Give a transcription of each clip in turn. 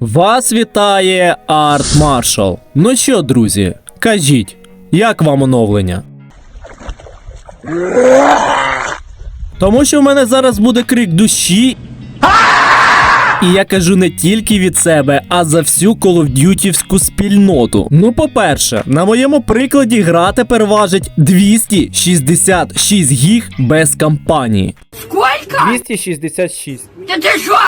Вас вітає Арт Маршал. Ну що, друзі, кажіть, як вам оновлення? Тому що в мене зараз буде крик душі. І я кажу не тільки від себе, а за всю коловдютівську спільноту. Ну, по-перше, на моєму прикладі гра тепер важить 266 гіг без кампанії. Сколько? 266. Да ты шо, сука?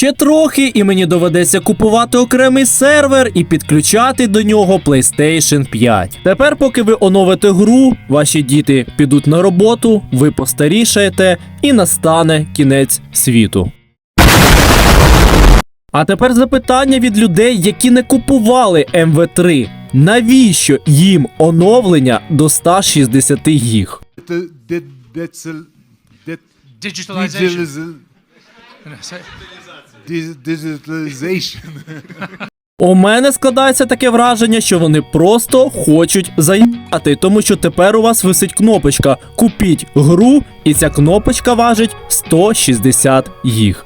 Ще трохи, і мені доведеться купувати окремий сервер і підключати до нього PlayStation 5. Тепер, поки ви оновите гру, ваші діти підуть на роботу, ви постарішаєте і настане кінець світу. А тепер запитання від людей, які не купували МВ3. Навіщо їм оновлення до 160 гіг? Digitalization. Digitalization. У мене складається таке враження, що вони просто хочуть заїбати, тому що тепер у вас висить кнопочка Купіть гру, і ця кнопочка важить 160 гіг.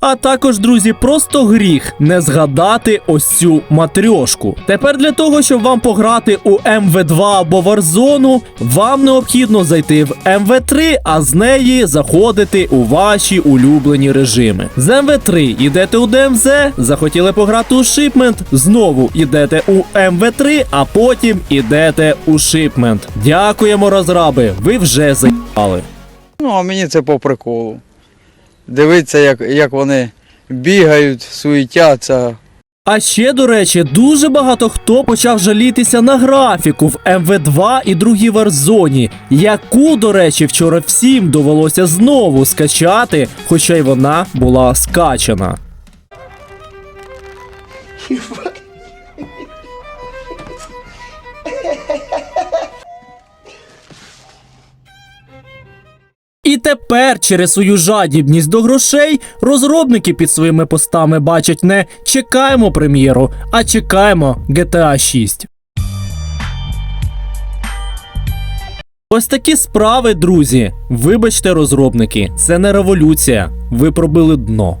А також, друзі, просто гріх не згадати ось цю матрьошку. Тепер для того, щоб вам пограти у МВ2 або Warzone, вам необхідно зайти в МВ3, а з неї заходити у ваші улюблені режими. З МВ3 йдете у ДМЗ, захотіли пограти у шипмент, знову йдете у МВ3, а потім йдете у шипмент. Дякуємо, розраби, ви вже заїбали. Ну, а мені це по приколу. Дивитися, як, як вони бігають, суетяться. А ще, до речі, дуже багато хто почав жалітися на графіку в МВ2 і другій Warzone, яку, до речі, вчора всім довелося знову скачати, хоча й вона була скачана. І тепер, через свою жадібність до грошей, розробники під своїми постами бачать не чекаємо прем'єру, а чекаємо GTA 6. Ось такі справи, друзі. Вибачте, розробники, це не революція. Ви пробили дно.